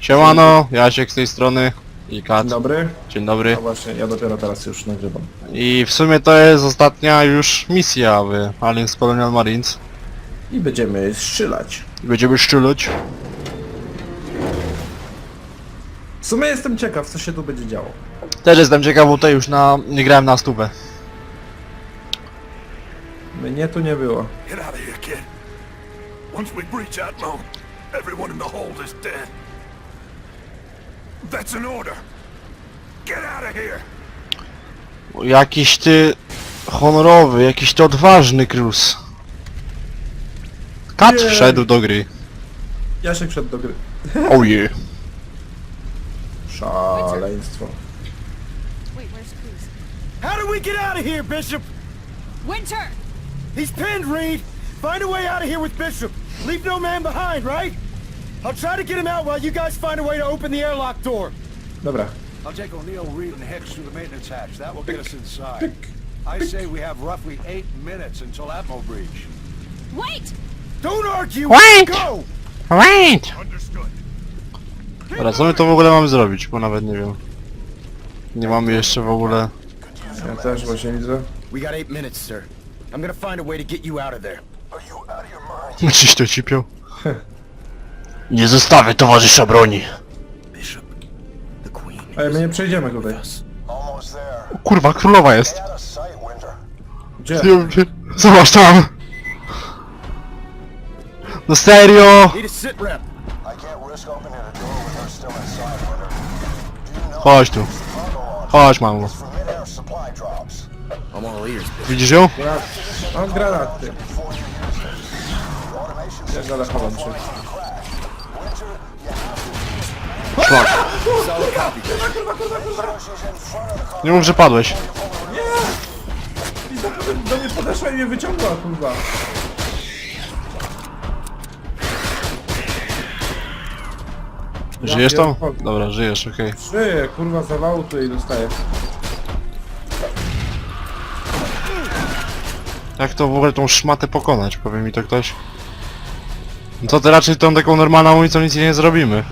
Siemano, Jasiek z tej strony i Kat. Dzień dobry. Dzień dobry. No właśnie, ja dopiero teraz już nagrywam. I w sumie to jest ostatnia już misja w Aliens Colonial Marines. I będziemy strzelać. I Będziemy szczylać. W sumie jestem ciekaw, co się tu będzie działo. Też jestem ciekaw, bo tutaj już na... nie grałem na stówę. Mnie tu nie było. Get out of here, kid. Once we breach Atmo, everyone in the hold is dead. That's an order. Get out of here. Jakiś ty... honorowy, jakiś ty odważny Cruz. Kat Nie. wszedł do gry. Jasiek wszedł do gry. Oh yeah. Szaleństwo. Wait, where's Cruz? How do we get out of here, Bishop? Winter! He's pinned, Reed. Find a way out of here with Bishop. Leave no man behind, right? I'll try to get him out while you guys find a way to open the airlock door. Dobra. I'll take O'Neill, Reed, and Hicks through the maintenance hatch. That will get us inside. I say we have roughly eight minutes until Atmo breach. Wait! Don't argue. Wait! Go. Wait! Understood. Dobra, co my to w ogóle mamy zrobić? Bo nawet nie wiem. Nie mamy jeszcze w ogóle... Ja też właśnie widzę. We got eight minutes, sir. I'm gonna find a way to get you out of there. Are you out of your mind? Czyś to cipią? Nie zostawię towarzysza broni. Ej, my nie przejdziemy tutaj. Almost there. Kurwa, królowa jest. Out of sight, Winter. Gdzie? Zobacz tam! No serio! Need a sit rep. I can't risk opening a door with her still inside, Winter. Do you know Chodź tu. cargo launch Chodź mamo. for mid-air supply drops? I'm all ears, Bishop. Widzisz ją? Granat. Mam granat, ty. Chowam się. Szlak. Nie mów, że padłeś. I do, do mnie podeszła i mnie wyciągła, kurwa. Żyjesz tam? Dobra, żyjesz, okej. Żyję, kurwa, zawału tutaj dostaję. Jak to w ogóle tą szmatę pokonać? Powie mi to ktoś. No to ty raczej tą taką normalną ulicą nic nie zrobimy.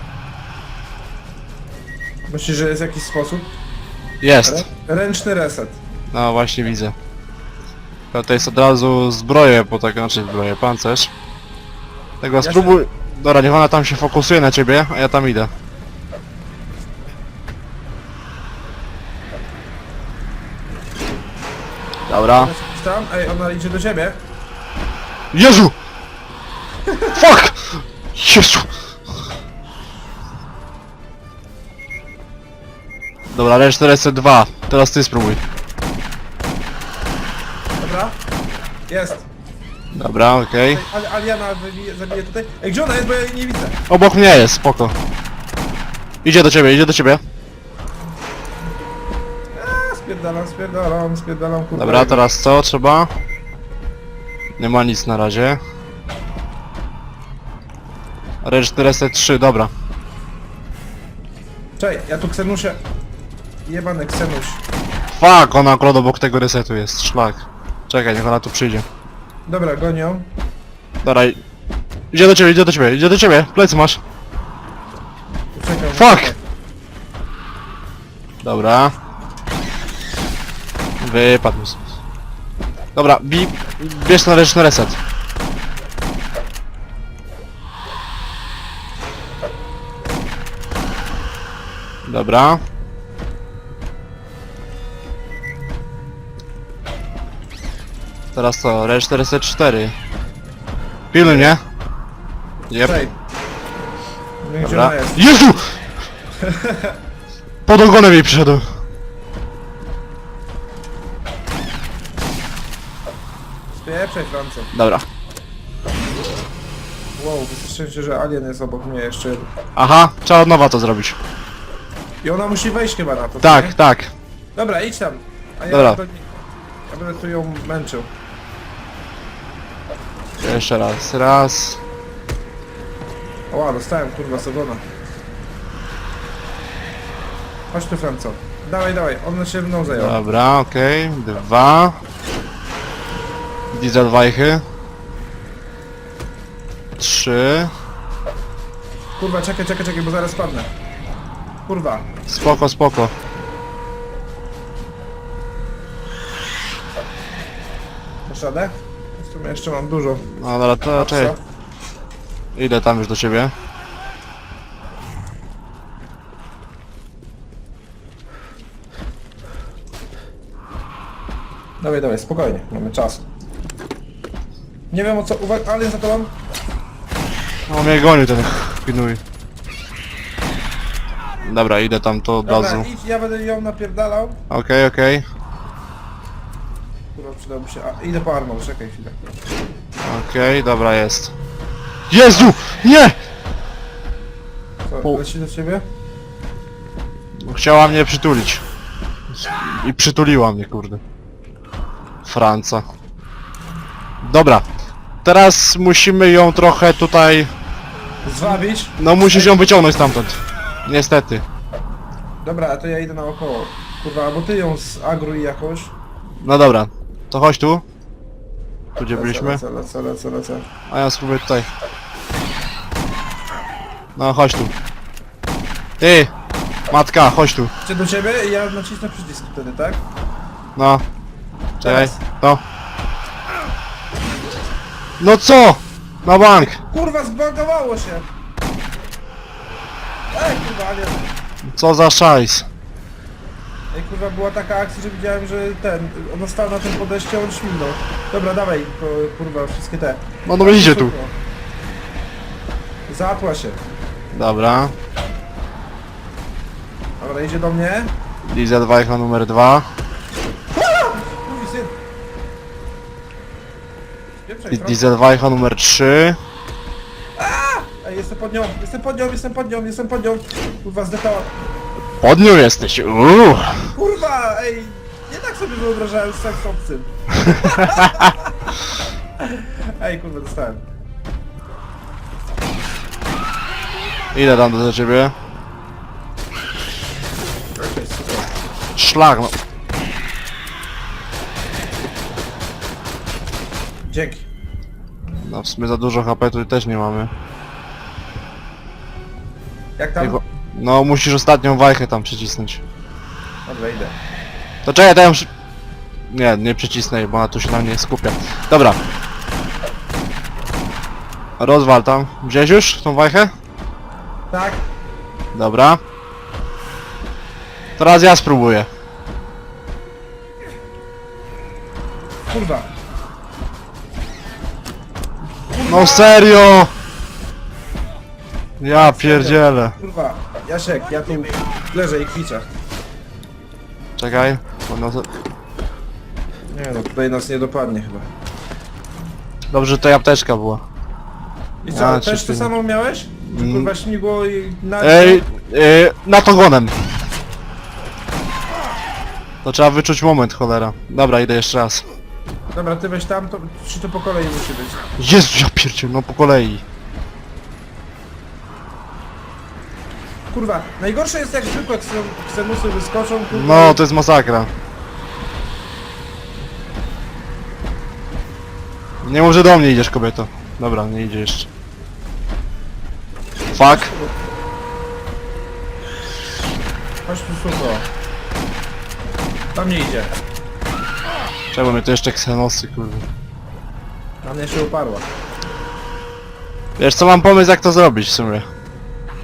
Myślisz, że jest jakiś sposób? Jest. Re ręczny reset. No właśnie widzę. To to jest od razu zbroję, bo tak znaczy zbroję, pancerz. Tego spróbuj... Dobra, niech ona tam się fokusuje na ciebie, a ja tam idę. Dobra. Jest tam? Ej, ona idzie do ciebie. Jezu! Fuck! Jezu! Dobra, resztę lecę 2. Teraz ty spróbuj. Dobra. Jest. Dobra, okej. Al Aliana wybije, zabije tutaj. Ej, gdzie ona jest, bo ja jej nie widzę. Obok mnie jest, spoko. Idzie do ciebie, idzie do ciebie. A, spierdalam, spierdalam, spierdalam, kurwa. Dobra, teraz co trzeba? Nie ma nic na razie. Ręczny reset 3, dobra. Czekaj, ja tu Ksenusie... Jebany Ksenuś. Fuck, ona akurat obok tego resetu jest, szlak. Czekaj, niech ona tu przyjdzie. Dobra, gonią. Dobra, i- idzie do ciebie, idzie do ciebie, idzie do ciebie, plecy masz. Czekam. Fuck! Dobra. Wypadł. z- Dobra, bi... bierz na ręczny reset. Dobra. Teraz co? Ręczny reset 4. Pilnuj mnie. Jep. Czekaj. Nie wiem, gdzie Dobra. ona jest. Jezu! Pod ogonem jej przyszedłem. Spieprzaj, Franco. Dobra. Wow, wystarczy, że Alien jest obok mnie jeszcze. Aha, trzeba od nowa to zrobić. I ona musi wejść chyba na to, co Tak, nie? tak. Dobra, idź tam. A ja, Dobra. To, ja będę tu ją męczył. Jeszcze raz, raz. Oła, dostałem kurwa Sogona. Chodź tu, Franco. Dawaj, dawaj, on się mną zajął. Dobra, okej. Dwa. Diesel wajchy. Trzy. Kurwa, czekaj, czekaj, czekaj, bo zaraz spadnę. Kurwa. Spoko, spoko. Masz radę? Sumie jeszcze mam dużo. No dobra, to czekaj. Co? Idę tam już do ciebie. Dawaj, dawaj, spokojnie, mamy czas. Nie wiem o co, uwaga, ale za tobą. No mnie gonił ten pilnuj. Dobra, idę tam to od Dobra, idź, ja będę ją napierdalał. Okej, okej. Kurwa, się, a, idę po armor, czekaj chwilę. Okej, dobra jest. Jezu! Nie! Co, U. leci do ciebie? Chciała mnie przytulić. I przytuliła mnie, kurde. Franca. Dobra. Teraz musimy ją trochę tutaj... Zwabić. No musisz ją wyciągnąć stamtąd. Niestety. Dobra, a to ja idę naokoło. Kurwa, albo ty ją zagruj jakoś. No dobra. To chodź tu. Tu gdzie byliśmy. Lecę, lecę, lecę, lecę. A ja spróbuję tutaj. No chodź tu. Ty! Matka, chodź tu. Chcę do ciebie i ja nacisnę przycisk wtedy, tak? No. Czekaj. Teraz. No. No co? Na bank! Kurwa, zbankowało się! Ej, kurwa, ale... Co za szajs. Ej, kurwa, była taka akcja, że widziałem, że ten... Ona stała na tym podejściu, a on śmignął. Dobra, dawaj, kurwa, wszystkie te. No no idzie tu. Szybko. Zatła się. Dobra. Dobra, idzie do mnie. Diesel Wajcha numer 2. Mój syn. Pieprzaj, proszę. Numer 3. Ej, jestem pod nią, jestem pod nią, jestem pod nią, jestem pod nią. Kurwa, zdechała. Pod nią jesteś. Uuu. Kurwa, ej, nie tak sobie wyobrażałem z seks obcym. ej, kurwa, dostałem. Idę tam do ciebie. Super. Szlak no. Dzięki. No w sumie za dużo HP tu też nie mamy. Jak tam? Tylko- No musisz ostatnią wajchę tam przycisnąć. Dobra, idę. To czekaj, daj ją przy... Nie, nie przycisnę jej, bo ona tu się na mnie skupia. Dobra. Rozwal tam. Wziąłeś już tą wajchę? Tak? Dobra. Teraz ja spróbuję. Kurwa. No serio! Ja pierdzielę. Kurwa. Jasiek, ja tu leżę i kwiczę. Czekaj. bo to- Nie no, tutaj nas nie dopadnie chyba. Dobrze, że to apteczka była. I co, A, też czy to ty- samo miałeś? Że Mm. kurwa śmigło i na... Ej, yy, nad ogonem. To trzeba wyczuć moment, cholera. Dobra, idę jeszcze raz. Dobra, ty weź tam, to, czy to po kolei musi być? Jezu, ja pierdzielę, no po kolei. Kurwa, najgorsze jest jak zwykłe ksen- ksenusy wyskoczą, kurwa. No, to jest masakra. Nie mów, że do mnie idziesz, kobieto. Dobra, nie idzie jeszcze. Fuck. Chodź tu sucho. Tam nie idzie. Czemu mnie to jeszcze ksenosy, kurde. Na mnie się uparła. Wiesz co, mam pomysł jak to zrobić w sumie.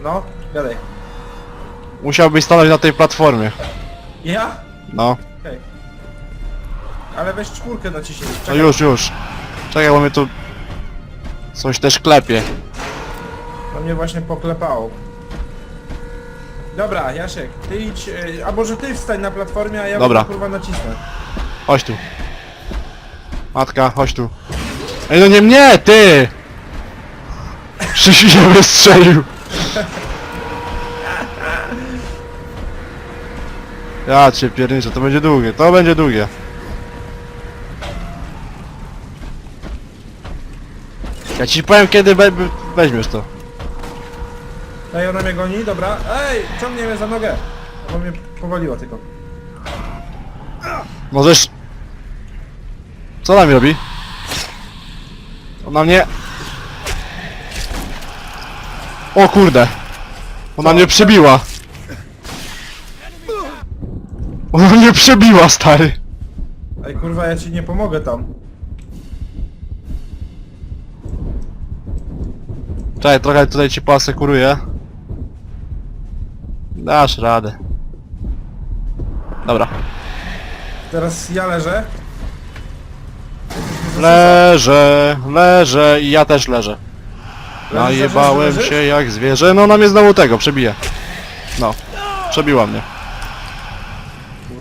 No, gadaj. Musiałbyś stanąć na tej platformie. Ja? No, Okej. Ale weź czwórkę naciśnij. no Czekaj, już, już. Czekaj, bo mnie tu... Coś też klepie. no mnie właśnie poklepało. Dobra, Jasiek, ty idź, e, a może ty wstań na platformie, a ja Dobra. kurwa nacisnę. Chodź tu. Matka, chodź tu. Ej, no nie mnie, ty! Krzysiu się wystrzelił. Ja cię pierniczę, to będzie długie, to będzie długie. Ja ci powiem kiedy we, we- weźmiesz to. Ej, ona mnie goni, dobra. Ej, ciągnie mnie za nogę. Bo mnie powaliła tylko. Możesz... Co ona mi robi? Ona mnie... O kurde! Ona mnie przebiła! Ona mnie przebiła, stary! Ej kurwa, ja ci nie pomogę tam. Czekaj, trochę tutaj ci poasekuruję. Dasz radę. Dobra. Teraz ja leżę. Leżę, leżę i ja też leżę. Najebałem się jak zwierzę. No na mnie znowu tego, przebije. No. Przebiła mnie.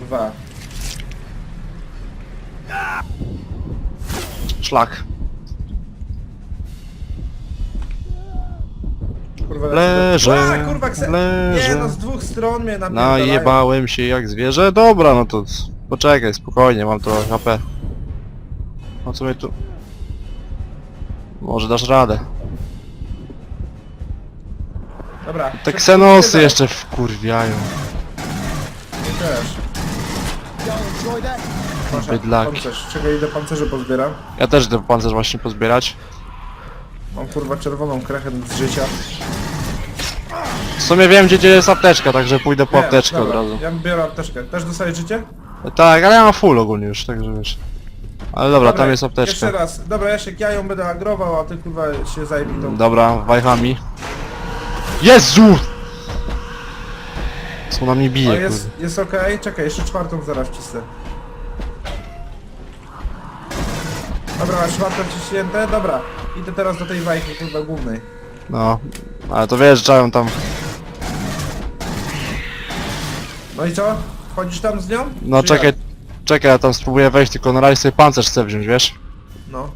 Kurwa. Szlak. Kurwa, Leżę, A, kurwa, kse... leżę. Nie no, z dwóch stron mnie napierdalają. Najebałem się jak zwierzę. Dobra, no to poczekaj, spokojnie, mam trochę HP. O co mnie tu... Może dasz radę. Dobra. Te ksenosy jeszcze wkurwiają. Nie też. Proszę, Bydlaki. Pancerz. Czekaj, idę pancerze pozbieram. Ja też idę pancerz właśnie pozbierać. Mam kurwa czerwoną krechę z życia. W sumie wiem gdzie, gdzie jest apteczka, także pójdę po Nie, apteczkę od dobra, razu. Ja biorę apteczkę. Też dostajesz życie? Tak, ale ja mam full ogólnie już, także wiesz. Ale dobra, tam jest apteczka. Jeszcze raz. Dobra, Jasiek, ja ją będę agrował, a ty kurwa się zajmij tą... Dobra, wajchami. Jezu! Co na mnie O, bije, jest, kurde. jest okej. Czekaj, jeszcze czwartą zaraz wcisnę. Dobra, czwartą ciśnięte. Dobra. Idę teraz do tej wajki kurwa głównej. No, ale to wiesz, trzeba ją tam... No i co? Wchodzisz tam z nią? No Czy czekaj, jak? czekaj, ja tam spróbuję wejść, tylko na razie sobie pancerz chcę wziąć, wiesz? No.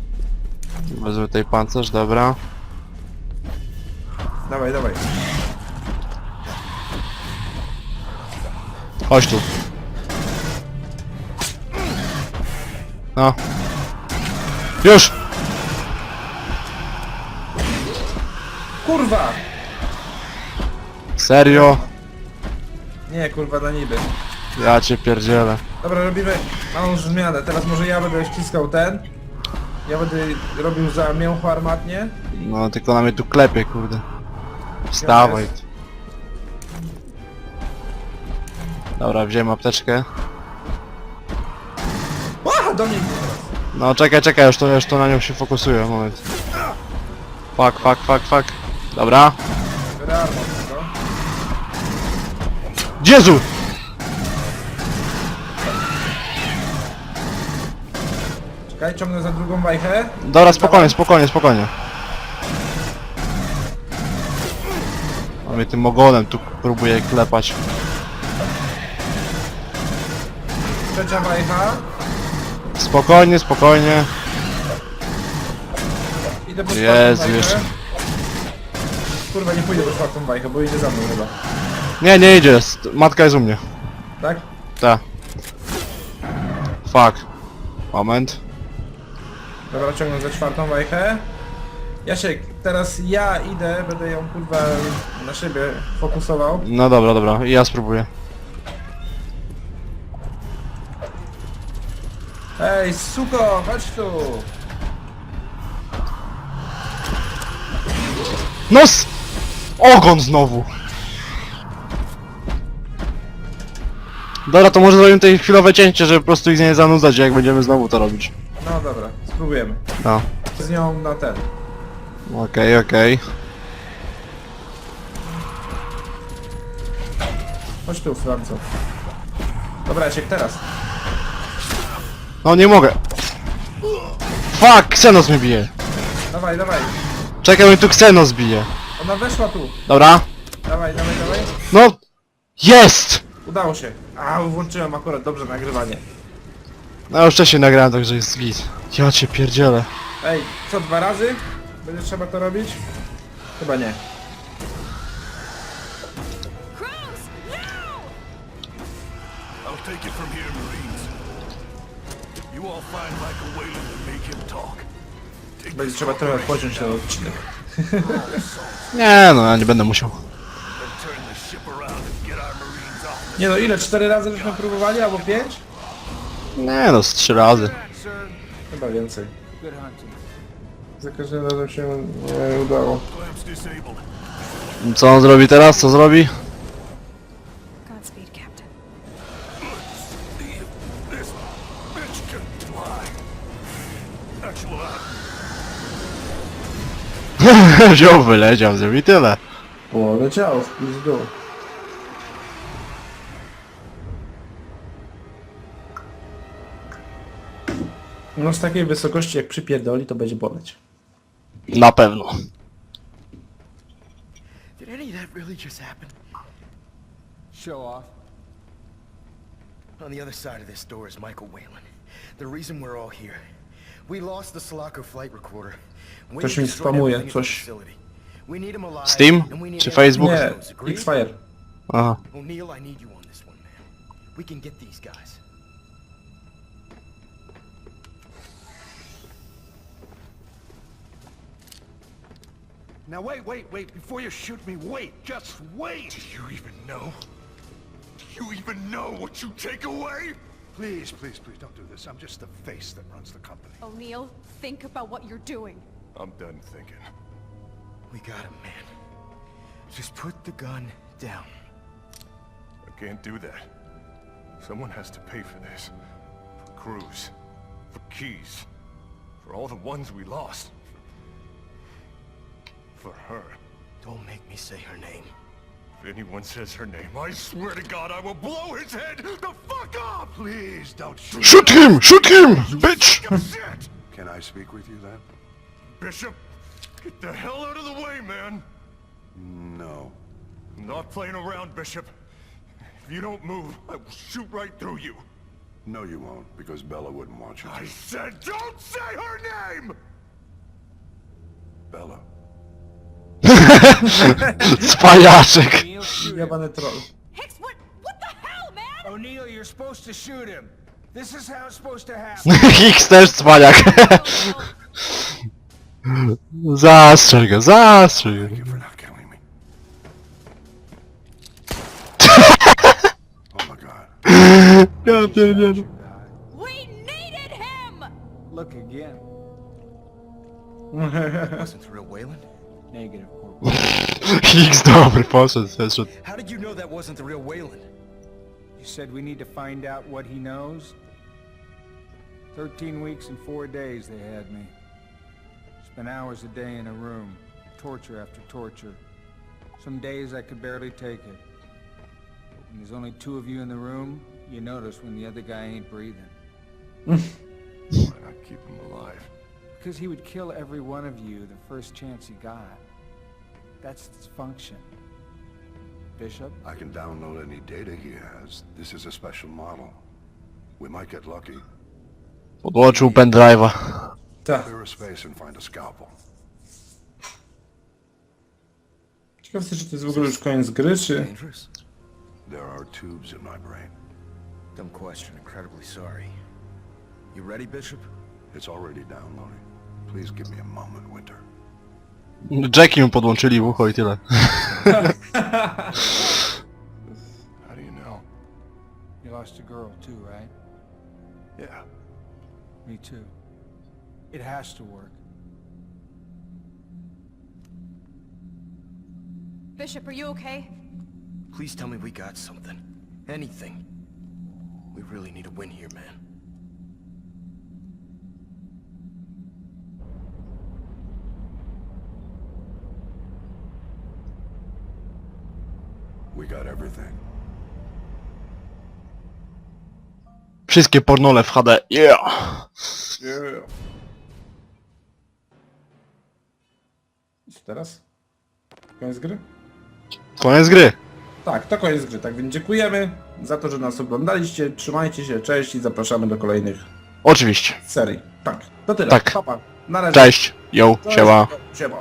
Wezmę tutaj pancerz, dobra. Dawaj, dawaj. Chodź tu. No. Już! Kurwa! Serio? Nie, kurwa, na niby. Ja cię pierdzielę. Dobra, robimy małą zmianę. Teraz może ja będę ściskał ten. Ja będę robił za mięcho armatnie. No, tylko na mnie tu klepie, kurde. Wstawaj. Dobra, wziąłem apteczkę. Ła, do mnie. No czekaj, czekaj, już to, już to na nią się fokusuje, moment. Fuck, fuck, fuck, fuck. Dobra. Tylko. Jezu! Czekaj, ciągnę za drugą wajchę. Dobra, spokojnie, spokojnie, spokojnie. A mnie tym mogolem tu próbuje klepać. Trzecia wajcha. Spokojnie, spokojnie. Idę po Jezu, czwartą jeszcze. wajchę. Kurwa, nie pójdę po czwartą wajchę, bo idzie za mną chyba. Nie, nie idzie, st- matka jest u mnie. Tak? Ta. Fuck. Moment. Dobra, ciągnę za czwartą wajchę. Jasiek, teraz ja idę, będę ją kurwa na siebie fokusował. No dobra, dobra, i ja spróbuję. Ej, suko, chodź tu! Nos! Ogon znowu! Dobra, to może zrobimy tutaj chwilowe cięcie, żeby po prostu ich nie zanudzać, jak będziemy znowu to robić. No dobra, spróbujemy. No. Z nią na ten. Okej, okej. Chodź tu, Franco. Dobra, Jasiek, teraz. No nie mogę. Fuck, Xenos mnie bije. Dawaj, dawaj. Czekaj, mnie tu Xenos bije. Ona weszła tu. Dobra. Dawaj, dawaj, dawaj. No! Jest! Udało się. A, włączyłem akurat dobrze nagrywanie. No już wcześniej nagrałem, także jest git. Ja cię pierdzielę. Ej, co dwa razy? Będzie trzeba to robić? Chyba nie. No! I'll take it from here, Będzie trzeba trochę pociąć ten odcinek. Nie no, ja nie będę musiał. Nie no, ile? Cztery razy żeśmy próbowali, albo pięć? Nie no, z trzy razy. Chyba więcej. Za każdym razem się nie udało. Co on zrobi teraz? Co zrobi? Wziął, wyleciał, zrobi tyle. Poleciał w pizdu. No z takiej wysokości jak przypierdoli to będzie boleć. Na pewno. Did any of that really just happen? Show off. On the other side of this door is Michael Whalen. The reason we're all here. We lost the Sulaco flight recorder. We Ktoś mi spamuje, everything at the coś. facility. We need him alive, Steam? and Czy Facebook? Nie, Agreed? X-Fire. Aha. O'Neill, I need you on this one, man. We can get these guys. Now wait, wait, wait, before you shoot me, wait, just wait! do you even know? Do you even know what you take away? Please, please, please don't do this. I'm just the face that runs the company. O'Neill, think about what you're doing. I'm done thinking. We got him, man. Just put the gun down. I can't do that. Someone has to pay for this. For Cruz. For Keys. For all the ones we lost. For her. Don't make me say her name. If anyone says her name, I swear to God I will blow his head the fuck off! Please don't shoot. Shoot him! Shoot him! Bitch! Can I speak with you then? Bishop, get the hell out of the way, man! No. I'm not playing around, Bishop. If you don't move, I will shoot right through you. No, you won't, because Bella wouldn't want you to. I said don't say her name! Bella. Cwaniaczek! Jebany troll. Hicks, what? What the hell, man? O'Neill, you're supposed to shoot him. This is how it's supposed to happen. X też cwaniak. Zastrzel go, zastrzel. Thank you for not killing me. oh my god. Ja pierdzielę. We needed him! Look again. Wasn't the real Whalen? Negative, Corporal. X dobry, poszedł, zeszedł. How did you know that wasn't the real Whalen? You said we need to find out what he knows? Thirteen weeks and four days they had me. Spent hours a day in a room, torture after torture. Some days I could barely take it. But when there's only two of you in the room, you notice when the other guy ain't breathing. Why not keep him alive? Because he would kill every one of you the first chance he got. That's its function. Bishop? I can download any data he has. This is a special model. We might get lucky. Podłączył pendrive'a. Tak. Clear a space and find a scalpel. Ciekaw jestem, czy to jest w ogóle już koniec gry, czy... Dangerous? There are tubes in my brain. Dumb question, incredibly sorry. You ready, Bishop? It's already downloading. Please give me a moment, Winter. Jacki mu podłączyli w ucho i tyle. How do you know? You lost a girl too, right? Yeah. Me too. It has to work. Bishop, are you okay? Please tell me we got something. Anything. We really need a win here, man. We got everything. Wszystkie pornole w HD. Yeah! Yeah. Teraz? Koniec gry? Koniec gry. Tak, to koniec gry. Tak więc dziękujemy za to, że nas oglądaliście. Trzymajcie się, cześć i zapraszamy do kolejnych Oczywiście. serii. Tak, to tyle. Tak. Pa, pa. Na razie. Cześć. Yo, Cześć. siema. Siema.